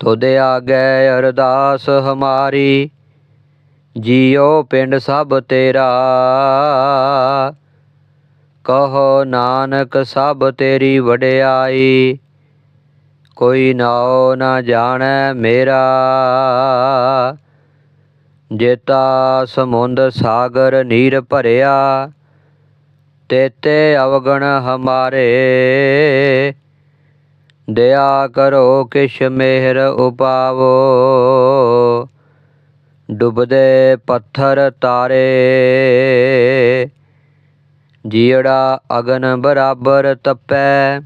ਤੁਧ ਆਗੇ ਅਰਦਾਸ ਹਮਾਰੀ, ਜੀਉ ਪਿੰਡ ਸਭ ਤੇਰਾ। ਕਹੋ ਨਾਨਕ ਸਭ ਤੇਰੀ ਵਡਿਆਈ, ਕੋਈ ਨਾਉ ਨਾ ਜਾਣੈ ਮੇਰਾ। ਜੇਤਾ ਸਮੁੰਦ ਸਾਗਰ ਨੀਰ ਭਰਿਆ, ਤੇਤੇ ਅਵਗਣ ਹਮਾਰੇ। ਦਇਆ ਕਰੋ ਕਿਛ ਮਿਹਰ ਉਪਾਵੋ। ਡੁੱਬਦੇ ਪੱਥਰ ਤਾਰੇ। ਜੀੜਾ ਅਗਨ ਬਰਾਬਰ ਤਪੈ,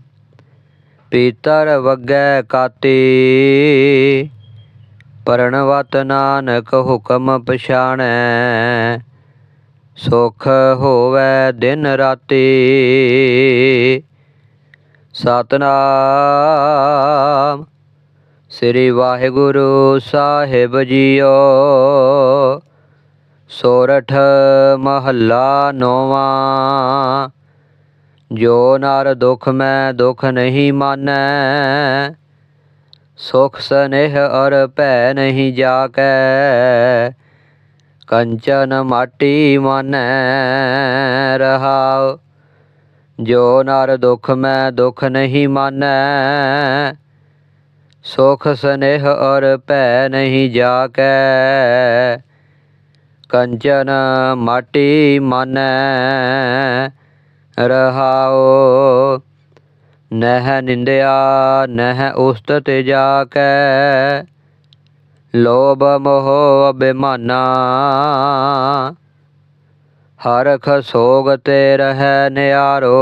ਪੀਤਰ ਵਗੈ ਕਾਤੀ। ਪਰਣਵਤ ਨਾਨਕ ਹੁਕਮ ਪਛਾਣੈ, ਸੁਖ ਹੋਵੇ ਦਿਨ ਰਾਤੀ। ਸਤਨਾਮ। ਸ੍ਰੀ ਵਾਹਿਗੁਰੂ ਸਾਹਿਬ ਜੀਓ। ਸੋਰਠ ਮਹੱਲਾ ਨੌਵਾਂ। ਜੋ ਨਰ ਦੁਖ ਮੈਂ ਦੁਖ ਨਹੀਂ ਮਾਨੈ। ਸੁਖ ਸਨੇਹ ਅਰ ਭੈ ਨਹੀਂ ਜਾਕੈ। ਕੰਚਨ ਮਾਟੀ ਮਾਨੈ ਰਹਾਉ। ਜੋ ਨਰ ਦੁਖ ਮੈਂ ਦੁਖ ਨਹੀਂ ਮਾਨੈ, ਸੁਖ ਸਨੇਹ ਔਰ ਭੈ ਨਹੀਂ ਜਾਕੈ। ਕੰਚਨ ਮਾਟੀ ਮਾਨੈ, ਰਹਾਉ ਨਹਿ ਨਿੰਦਿਆ, ਨਹਿ ਉਸਤ ਉਸਤਤ ਜਾਕੈ। ਲੋਭ ਮੋਹ ਅਭਿਮਾਨਾ ਹਰਖ ਸੋਗ ਤੇ ਰਹਿ ਨਿਆਰੋ।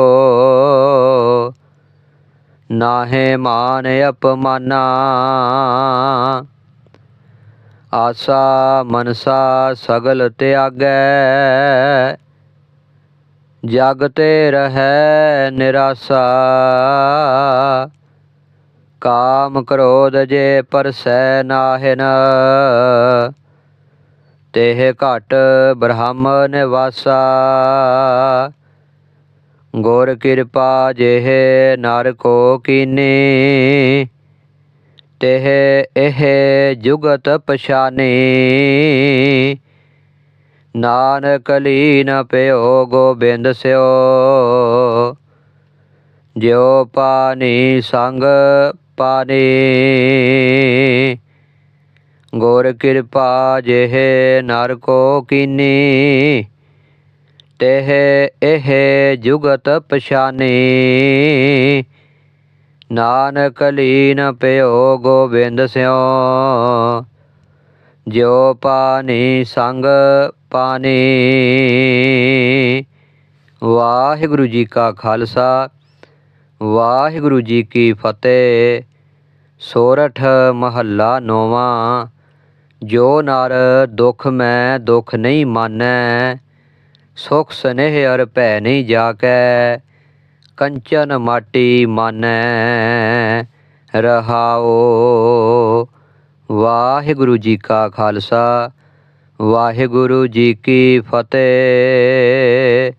ਨਾਹੇ ਮਾਨ ਅਪਮਾਨਾ। ਆਸਾ ਮਨਸਾ ਸਗਲ ਤਿਆਗੈ। ਜਗ ਤੇ ਰਹਿ ਨਿਰਾਸਾ। ਕਾਮ ਕ੍ਰੋਧ ਜੇ ਪਰਸੈ ਨਾਹਿਨ। ਤੇਹ ਘਟ ਬ੍ਰਹਮ ਵਾਸਾ ਗੁਰ ਕਿਰਪਾ ਜਿਹ ਨਰ ਕੋ ਕੀਨੀ, ਤੇਹ ਇਹ ਜੁਗਤ ਪਛਾਨੀ। ਨਾਨਕ ਲੀਨ ਪਿਓ ਗੋਬਿੰਦ ਸਿਓ, ਜਿਉ ਪਾਣੀ ਸੰਗ ਪਾਣੀ। ਗੁਰ ਕਿਰਪਾ ਜਿਹ ਨਰ ਕੋ ਕੀਨੀ, ਤੇਹ ਇਹ ਜੁਗਤ ਪਛਾਨੀ। ਨਾਨਕ ਲੀਨ ਪਿਓ ਗੋਬਿੰਦ ਸਿਓ, ਜਿਉ ਪਾਣੀ ਸੰਗ ਪਾਣੀ। ਵਾਹਿਗੁਰੂ ਜੀ ਕਾ ਖਾਲਸਾ, ਵਾਹਿਗੁਰੂ ਜੀ ਕੀ ਫਤਿਹ। ਸੋਰਠ ਮਹੱਲਾ ਨੌਵਾਂ। ਜੋ ਨਰ ਦੁਖ ਮੈਂ ਦੁਖ ਨਹੀਂ ਮਾਨੈ, ਸੁਖ ਸਨੇਹ ਅਰ ਭੈ ਨਹੀਂ ਜਾਕੈ ਕੰਚਨ ਮਾਟੀ ਮਾਨੈ। ਰਹਾਓ ਵਾਹਿਗੁਰੂ ਜੀ ਕਾ ਖਾਲਸਾ, ਵਾਹਿਗੁਰੂ ਜੀ ਕੀ ਫਤਿਹ।